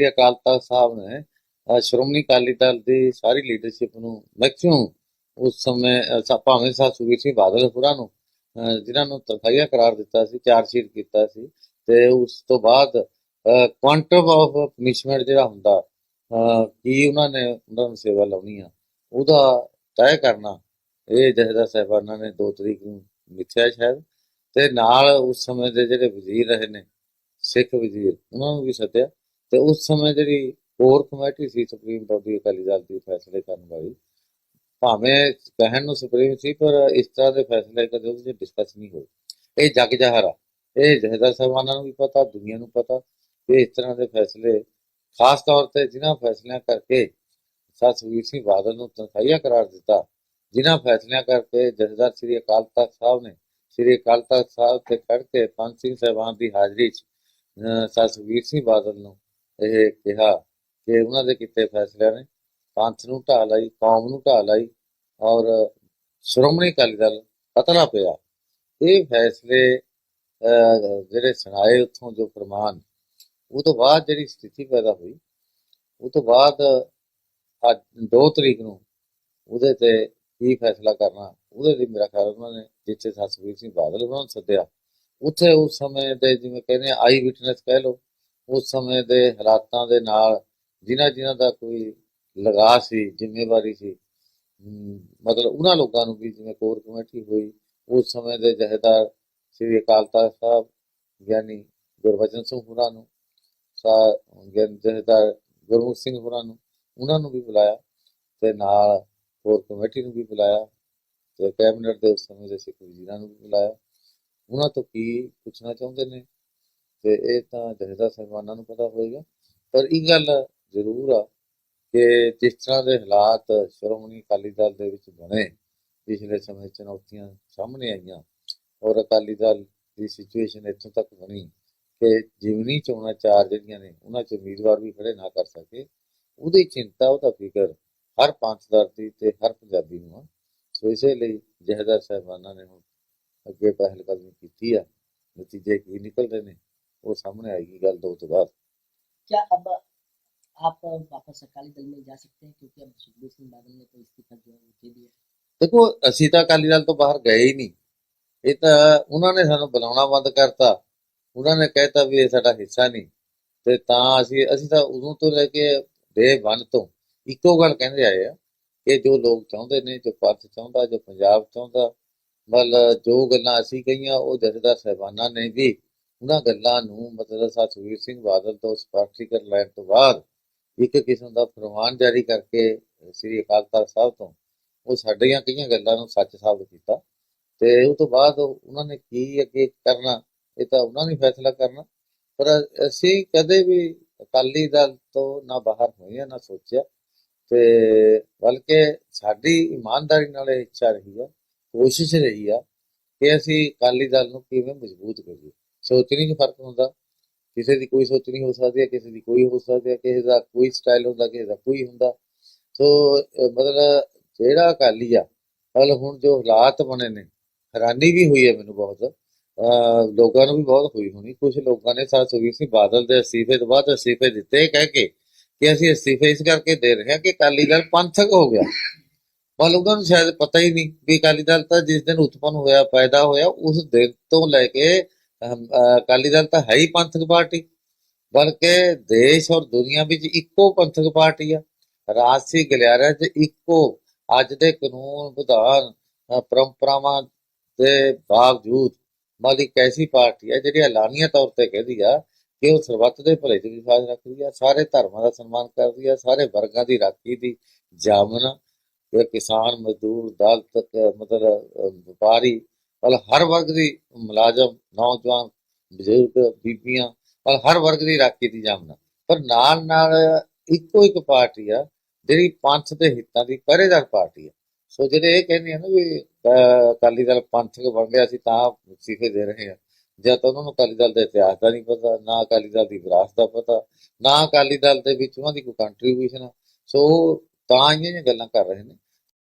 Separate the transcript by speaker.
Speaker 1: ਸ੍ਰੀ ਅਕਾਲ ਤਖਤ ਸਾਹਿਬ ਨੇ ਸ਼੍ਰੋਮਣੀ ਅਕਾਲੀ ਦਲ ਦੀ ਸਾਰੀ ਲੀਡਰਸ਼ਿਪ ਨੂੰ ਮੈਕਸਿਮਮ ਉਸ ਸਮੇਂ ਭਾਵੇਂ ਸਾਹਿਬ ਸਿੰਘ ਬਾਦਲ ਨੂੰ ਜਿਨ੍ਹਾਂ ਨੂੰ ਤਨਖਾਹੀਆ ਕਰਾਰ ਦਿੱਤਾ ਸੀ ਚਾਰਜ ਸ਼ੀਟ ਕੀਤਾ ਸੀ ਤੇ ਉਸ ਤੋਂ ਬਾਅਦ ਕੁਆਂਟਮ ਆਫ ਪਨਿਸ਼ਮੈਂਟ ਜਿਹੜਾ ਹੁੰਦਾ, ਅਹ ਕੀ ਉਹਨਾਂ ਨੇ, ਉਹਨਾਂ ਨੂੰ ਸੇਵਾ ਲਾਉਣੀ ਆ, ਉਹਦਾ ਤੈਅ ਕਰਨਾ, ਇਹ ਜਹਦਾ ਸਾਹਿਬਾਨਾਂ ਨੇ 2 ਤਰੀਕ ਨੂੰ ਮਿੱਥਿਆ ਸ਼ਾਇਦ ਤੇ ਨਾਲ ਉਸ ਸਮੇਂ ਦੇ ਜਿਹੜੇ ਵਜ਼ੀਰ ਰਹੇ ਨੇ, ਸਿੱਖ ਵਜ਼ੀਰ, ਉਹਨਾਂ ਨੂੰ ਵੀ ਸੱਦਿਆ। ਤੇ ਉਸ ਸਮੇਂ ਜਿਹੜੀ ਕੋਰ ਕਮੇਟੀ ਸੀ ਸੁਪਰੀਮ ਕੋਰਟ ਦੀ, ਅਕਾਲੀ ਦਲ ਦੀ ਫੈਸਲੇ ਕਰਨ ਵਾਲੀ, ਭਾਵੇਂ ਕਹਿਣ ਨੂੰ ਸੁਪਰੀਮ ਸੀ, ਪਰ ਇਸ ਤਰ੍ਹਾਂ ਦੇ ਫੈਸਲੇ ਕਦੇ ਉਹਦੇ ਡਿਸਕਸ ਨਹੀਂ ਹੋਏ। ਇਹ ਜਗ ਜਹਰ ਆ ਇਹ ਜਹਦਰ ਸਾਹਿਬਾਨਾਂ ਨੂੰ ਵੀ ਪਤਾ, ਦੁਨੀਆ ਨੂੰ ਪਤਾ ਕਿ ਇਸ ਤਰ੍ਹਾਂ ਦੇ ਫੈਸਲੇ, ਖਾਸ ਤੌਰ ਤੇ ਜਿਨ੍ਹਾਂ ਫੈਸਲਿਆਂ ਕਰਕੇ ਸਤਿਵੀਰ ਸਿੰਘ ਬਾਦਲ ਨੂੰ ਤਨਖਾਹੀਆ ਕਰਾਰ ਦਿੱਤਾ, ਜਿਨ੍ਹਾਂ ਫੈਸਲਿਆਂ ਕਰਕੇ ਜਥੇਦਾਰ ਸ੍ਰੀ ਅਕਾਲ ਤਖਤ ਸਾਹਿਬ ਨੇ, ਸ੍ਰੀ ਅਕਾਲ ਤਖਤ ਸਾਹਿਬ ਤੇ ਖੜ ਕੇ ਪੰਜ ਸਿੰਘ ਸਾਹਿਬਾਨ ਦੀ ਹਾਜ਼ਰੀ 'ਚ, ਅਹ ਸਤਿਵੀਰ ਸਿੰਘ ਬਾਦਲ ਨੂੰ ਇਹ ਕਿਹਾ ਕਿ ਉਹਨਾਂ ਦੇ ਕੀਤੇ ਫੈਸਲਿਆਂ ਨੇ ਪੰਥ ਨੂੰ ਢਾਹ ਲਈ, ਕੌਮ ਨੂੰ ਢਾਹ ਲਈ ਔਰ ਸ਼੍ਰੋਮਣੀ ਅਕਾਲੀ ਦਲ ਪਤਲਾ ਪਿਆ। ਇਹ ਫੈਸਲੇ ਜਿਹੜੇ ਸੁਣਾਏ ਉੱਥੋਂ ਜੋ ਫਰਮਾਨ, ਉਹ ਤੋਂ ਬਾਅਦ ਜਿਹੜੀ ਸਥਿਤੀ ਪੈਦਾ ਹੋਈ, ਉਹ ਤੋਂ ਬਾਅਦ ਅੱਜ 2 ਤਰੀਕ ਨੂੰ ਉਹਦੇ ਤੇ ਕੀ ਫੈਸਲਾ ਕਰਨਾ, ਉਹਦੇ ਲਈ ਮੇਰਾ ਖਿਆਲ ਉਹਨਾਂ ਨੇ ਜਿੱਥੇ ਸਤਿਵੀਰ ਸਿੰਘ ਬਾਦਲ ਉਹਨਾਂ ਨੂੰ ਸੱਦਿਆ, ਉੱਥੇ ਉਸ ਸਮੇਂ ਦੇ ਜਿਵੇਂ ਕਹਿੰਦੇ ਆਈ ਵਿਟਨੈਸ ਕਹਿ ਲੋ ਉਸ ਸਮੇਂ ਦੇ ਹਾਲਾਤਾਂ ਦੇ ਨਾਲ ਜਿਨ੍ਹਾਂ ਜਿਨ੍ਹਾਂ ਦਾ ਕੋਈ ਲਗਾ ਸੀ, ਜ਼ਿੰਮੇਵਾਰੀ ਸੀ ਮਤਲਬ ਉਹਨਾਂ ਲੋਕਾਂ ਨੂੰ ਵੀ ਜਿਵੇਂ ਕੋਰ ਕਮੇਟੀ ਹੋਈ, ਉਸ ਸਮੇਂ ਦੇ ਜਹੇਦਾਰ ਸ੍ਰੀ ਅਕਾਲ ਤਖਤ ਸਾਹਿਬ ਗਿਆਨੀ ਗੁਰਬਚਨ ਸਿੰਘ ਹੋਰਾਂ ਨੂੰ, ਸਾ ਗਿਆਨੀ ਜਹੇਦਾਰ ਗੁਰਮੁਖ ਸਿੰਘ ਹੋਰਾਂ ਨੂੰ, ਉਹਨਾਂ ਨੂੰ ਵੀ ਬੁਲਾਇਆ ਤੇ ਨਾਲ ਕੋਰ ਕਮੇਟੀ ਨੂੰ ਵੀ ਬੁਲਾਇਆ ਤੇ ਕੈਬਨਿਟ ਦੇ ਉਸ ਸਮੇਂ ਦੇ ਸਿੱਖ ਵਜ਼ੀਰਾਂ ਨੂੰ ਵੀ ਬੁਲਾਇਆ। ਉਹਨਾਂ ਤੋਂ ਕੀ ਪੁੱਛਣਾ ਚਾਹੁੰਦੇ ਨੇ? ਤੇ ਇਹ ਤਾਂ ਜਹੇਦਾਰ ਸਾਹਿਬਾਨਾਂ ਨੂੰ ਪਤਾ ਹੋਏਗਾ। ਪਰ ਇਹ ਗੱਲ ਜ਼ਰੂਰ ਆ ਕਿ ਜਿਸ ਤਰ੍ਹਾਂ ਦੇ ਹਾਲਾਤ ਸ਼੍ਰੋਮਣੀ ਅਕਾਲੀ ਦਲ ਦੇ ਵਿੱਚ ਬਣੇ, ਪਿਛਲੇ ਸਮੇਂ ਚੁਣੌਤੀਆਂ ਸਾਹਮਣੇ ਆਈਆਂ ਔਰ ਅਕਾਲੀ ਦਲ ਦੀ ਸਿਚੁਏਸ਼ਨ ਇੱਥੋਂ ਤੱਕ ਬਣੀ ਕਿ ਜਿਮਨੀ ਚੋਣਾਂ ਚਾਰ ਜਿਹੜੀਆਂ ਨੇ, ਉਹਨਾਂ 'ਚ ਉਮੀਦਵਾਰ ਵੀ ਖੜੇ ਨਾ ਕਰ ਸਕੇ, ਉਹਦੀ ਚਿੰਤਾ, ਉਹਦਾ ਫਿਕਰ ਹਰ ਪੰਥਦਰ ਦੀ ਤੇ ਹਰ ਪੰਜਾਬੀ ਨੂੰ ਆ। ਸੋ ਇਸੇ ਲਈ ਜਹਦਰ ਸਾਹਿਬਾਨਾਂ ਨੇ ਹੁਣ ਅੱਗੇ ਪਹਿਲ ਕਦਮੀ ਕੀਤੀ ਆ। ਨਤੀਜੇ ਕੀ ਨਿਕਲਦੇ ਨੇ? ਉਹ ਸਾਹਮਣੇ ਆਏਗੀ ਗੱਲ ਦੋ ਤੋਂ ਬਾਅਦ
Speaker 2: क्या अब आप वापस अकाली दल में जा सकते हैं क्योंकि अब सुखबीर सिंह बादल ने तो इस्तीफा जो है वो दे दिया
Speaker 1: ਦੇਖੋ ਅਸੀਂ ਤਾਂ ਅਕਾਲੀ ਦਲ ਤੋਂ ਬਾਹਰ ਗਏ ਹੀ ਨਹੀਂ ਇਹ ਤਾਂ ਉਹਨਾਂ ਨੇ ਸਾਨੂੰ ਬੁਲਾਉਣਾ ਬੰਦ ਕਰਤਾ ਉਹਨਾਂ ਨੇ ਕਹਿਤਾ ਵੀ ਇਹ ਸਾਡਾ ਹਿੱਸਾ ਨਹੀਂ ਤੇ ਤਾਂ ਅਸੀਂ ਅਸੀਂ ਤਾਂ ਉਦੋਂ ਤੋਂ ਲੈ ਕੇ ਡੇ ਵਨ ਤੋਂ ਇੱਕੋ ਗੱਲ ਕਹਿੰਦੇ ਆਏ ਆ ਕਿ ਜੋ ਲੋਕ ਚਾਹੁੰਦੇ ਨੇ ਜੋ ਪੰਥ ਚਾਹੁੰਦਾ ਜੋ ਪੰਜਾਬ ਚਾਹੁੰਦਾ ਮਤਲਬ ਜੋ ਗੱਲਾਂ ਅਸੀਂ ਕਹੀਆਂ ਉਹ ਜਥੇਦਾਰ ਸਾਹਿਬਾਨਾਂ ਨੇ ਵੀ ਉਹਨਾਂ ਗੱਲਾਂ ਨੂੰ ਮਤਲਬ ਸਤਵੀਰ ਸਿੰਘ ਬਾਦਲ ਤੋਂ ਸਪਸ਼ਟੀਕਰਨ ਲੈਣ ਤੋਂ ਬਾਅਦ ਇੱਕ ਕਿਸਮ ਦਾ ਫਰਮਾਨ ਜਾਰੀ ਕਰਕੇ ਸ੍ਰੀ ਅਕਾਲ ਤਖਤ ਸਾਹਿਬ ਤੋਂ ਉਹ ਸਾਡੀਆਂ ਕਈਆਂ ਗੱਲਾਂ ਨੂੰ ਸੱਚ ਸਾਬਤ ਕੀਤਾ ਤੇ ਉਹ ਤੋਂ ਬਾਅਦ ਉਹਨਾਂ ਨੇ ਕੀ ਅੱਗੇ ਕਰਨਾ, ਇਹ ਤਾਂ ਉਹਨਾਂ ਨੇ ਫੈਸਲਾ ਕਰਨਾ। ਪਰ ਅਸੀਂ ਕਦੇ ਵੀ ਅਕਾਲੀ ਦਲ ਤੋਂ ਨਾ ਬਾਹਰ ਹੋਏ ਆ ਨਾ ਸੋਚਿਆ ਤੇ ਬਲਕਿ ਸਾਡੀ ਇਮਾਨਦਾਰੀ ਨਾਲ ਇਹ ਇੱਛਾ ਰਹੀ ਆ, ਕੋਸ਼ਿਸ਼ ਰਹੀ ਆ ਕਿ ਅਸੀਂ ਅਕਾਲੀ ਦਲ ਨੂੰ ਕਿਵੇਂ ਮਜ਼ਬੂਤ ਕਰੀਏ। ਸੋਚਣੀ 'ਚ ਫ਼ਰਕ ਹੁੰਦਾ। ਕਿਸੇ ਦੀ ਕੋਈ ਸੋਚਣੀ ਹੋ ਸਕਦੀ ਹੈ, ਕਿਸੇ ਦੀ ਕੋਈ ਹੋ ਸਕਦੀ ਹੈ, ਕਿਸੇ ਦਾ ਕੋਈ ਸਟਾਈਲ ਹੁੰਦਾ, ਕਿਸੇ ਦਾ ਕੋਈ ਹੁੰਦਾ। ਸੋ ਮਤਲਬ ਜਿਹੜਾ ਅਕਾਲੀ ਆ ਮਤਲਬ ਹੁਣ ਜੋ ਹਾਲਾਤ ਬਣੇ ਨੇ, ਹੈਰਾਨੀ ਵੀ ਹੋਈ ਹੈ ਮੈਨੂੰ ਬਹੁਤ। ਲੋਕਾਂ ਨੂੰ ਵੀ ਬਹੁਤ ਹੋਈ ਹੋਣੀ। ਕੁਝ ਲੋਕਾਂ ਨੇ ਸਾਥ ਸੁਖਬੀਰ ਸਿੰਘ ਬਾਦਲ ਦੇ ਅਸਤੀਫੇ ਤੋਂ ਬਾਅਦ ਅਸਤੀਫੇ ਦਿੱਤੇ ਕਹਿ ਕੇ ਕਿ ਅਸੀਂ ਅਸਤੀਫੇ ਇਸ ਕਰਕੇ ਦੇ ਰਹੇ ਹਾਂ ਕਿ ਅਕਾਲੀ ਦਲ ਪੰਥਕ ਹੋ ਗਿਆ। ਮਤਲਬ ਉਹਨਾਂ ਨੂੰ ਸ਼ਾਇਦ ਪਤਾ ਹੀ ਨਹੀਂ ਵੀ ਅਕਾਲੀ ਦਲ ਤਾਂ ਜਿਸ ਦਿਨ ਉਤਪੰਨ ਹੋਇਆ, ਪੈਦਾ ਹੋਇਆ, ਉਸ ਦਿਨ ਤੋਂ ਲੈ ਕੇ ਅਕਾਲੀ ਦਲ ਤਾਂ ਹੈ ਹੀ ਪੰਥਕ ਪਾਰਟੀ, ਬਲਕਿ ਦੇਸ਼ ਔਰ ਦੁਨੀਆ ਵਿੱਚ ਇੱਕੋ ਪੰਥਕ ਪਾਰਟੀ ਆ। ਰਾਜਸੀ ਗਲਿਆਰਿਆਂ 'ਚ ਇੱਕੋ ਅੱਜ ਦੇ ਕਾਨੂੰਨ ਵਿਧਾਨ ਪਰੰਪਰਾਵਾਂ ਦੇ ਬਾਵਜੂਦ ਮਤਲਬ ਇੱਕ ਐਸੀ ਪਾਰਟੀ ਹੈ ਜਿਹੜੀ ਐਲਾਨੀਆ ਤੌਰ ਤੇ ਕਹਿੰਦੀ ਆ ਕਿ ਉਹ ਸਰਬੱਤ ਦੇ ਭਲੇ 'ਚ ਵਿਸ਼ਵਾਸ ਰੱਖਦੀ ਆ, ਸਾਰੇ ਧਰਮਾਂ ਦਾ ਸਨਮਾਨ ਕਰਦੀ ਆ, ਸਾਰੇ ਵਰਗਾਂ ਦੀ ਰਾਖੀ ਦੀ ਜਾਮਨ ਇਹ ਕਿਸਾਨ, ਮਜ਼ਦੂਰ, ਦਲਤ, ਮਤਲਬ ਵਪਾਰੀ ਮਤਲਬ ਹਰ ਵਰਗ ਦੀ ਮੁਲਾਜ਼ਮ ਨੌਜਵਾਨ ਬਜ਼ੁਰਗ ਬੀਬੀਆਂ ਮਤਲਬ ਹਰ ਵਰਗ ਦੀ ਰਾਖੀ ਦੀ ਜਾਮਨਾ। ਪਰ ਨਾਲ ਨਾਲ ਇੱਕੋ ਇੱਕ ਪਾਰਟੀ ਆ ਜਿਹੜੀ ਪੰਥ ਦੇ ਹਿੱਤਾਂ ਦੀ ਪਹਿਰੇਦਾਰ ਪਾਰਟੀ ਆ। ਸੋ ਜਿਹੜੇ ਇਹ ਕਹਿੰਦੇ ਆ ਨਾ ਵੀ ਅਹ, ਅਕਾਲੀ ਦਲ ਪੰਥਕ ਬਣ ਗਿਆ ਸੀ ਤਾਂ ਸਿੱਖੇ ਦੇ ਰਹੇ ਆ। ਜਾਂ ਤਾਂ ਉਹਨਾਂ ਨੂੰ ਅਕਾਲੀ ਦਲ ਦੇ ਇਤਿਹਾਸ ਦਾ ਨਹੀਂ ਪਤਾ ਨਾ ਅਕਾਲੀ ਦਲ ਦੀ ਵਿਰਾਸਤ ਦਾ ਪਤਾ ਨਾ ਅਕਾਲੀ ਦਲ ਦੇ ਵਿੱਚ ਉਹਨਾਂ ਦੀ ਕੋਈ ਕੰਟਰੀਬਿਊਸ਼ਨ ਸੋ ਤਾਂ ਇਹ ਜਿਹੀਆਂ ਗੱਲਾਂ ਕਰ ਰਹੇ ਨੇ।